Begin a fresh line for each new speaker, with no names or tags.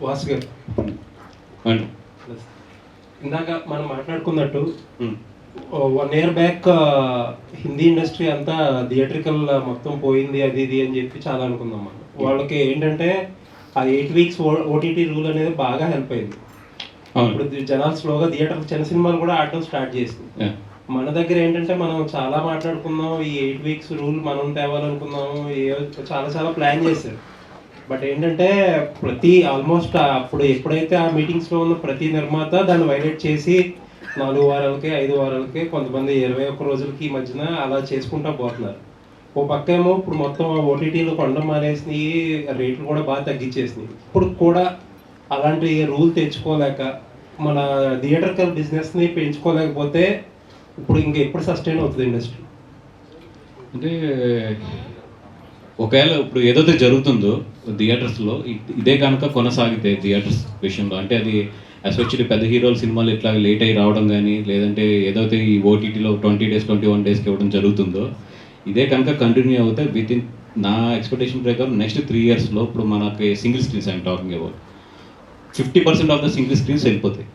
వాసు గారు. ఇందాక మనం మాట్లాడుకున్నట్టు. One year back Hindi industry అంతా థియేట్రికల్ మొత్తం పోయింది అది ఇది అని చెప్పి చాలా అనుకుందాం మనం. వాళ్ళకి ఏంటంటే ఆ ఎయిట్ వీక్స్ ఓటీటీ రూల్ అనేది బాగా హెల్ప్ అయింది. ఇప్పుడు జనాలు స్లోగా థియేటర్ చిన్న సినిమాలు కూడా ఆడటం స్టార్ట్ చేసింది. మన దగ్గర ఏంటంటే మనం చాలా మాట్లాడుకున్నాం ఈ ఎయిట్ వీక్స్ రూల్ మనం తేవాలనుకున్నాము ఏ- చాలా చాలా ప్లాన్ చేశారు. బట్ ఏంటంటే ప్రతి ఆల్మోస్ట్ అప్పుడు ఎప్పుడైతే ఆ మీటింగ్స్లో ఉన్న ప్రతి నిర్మాత దాన్ని వైలేట్ చేసి నాలుగు వారాలకి ఐదు వారాలకి కొంతమంది ఇరవై ఒక్క రోజులకి ఈ మధ్యన అలా చేసుకుంటా పోతున్నారు. ఓ పక్క ఏమో ఇప్పుడు మొత్తం ఓటీటీలు కొండ మానేసినాయి రేట్లు కూడా బాగా తగ్గించేసినాయి ఇప్పుడు కూడా అలాంటి రూల్ తెచ్చుకోలేక మన థియేటర్కల్ బిజినెస్ని పెంచుకోలేకపోతే ఇప్పుడు ఇంకా ఎప్పుడు సస్టైన్ అవుతుంది ఇండస్ట్రీ?
అంటే ఒకవేళ ఇప్పుడు ఏదైతే జరుగుతుందో థియేటర్స్లో ఇదే కనుక కొనసాగితే థియేటర్స్ విషయంలో అంటే అది ఎస్పెషల్లీ పెద్ద హీరోల సినిమాలు ఇట్లా లేట్ అయ్యి రావడం కానీ లేదంటే ఏదైతే ఈ ఓటీటీలో ట్వంటీ డేస్ ట్వంటీ వన్ డేస్కి ఇవ్వడం జరుగుతుందో ఇదే కనుక కంటిన్యూ అవుతే విత్ ఇన్ నా ఎక్స్పెక్టేషన్ ప్రకారం నెక్స్ట్ త్రీ ఇయర్స్లో ఇప్పుడు మనకి single screens I'm talking about fifty percent of the single screens వెళ్ళిపోతాయి.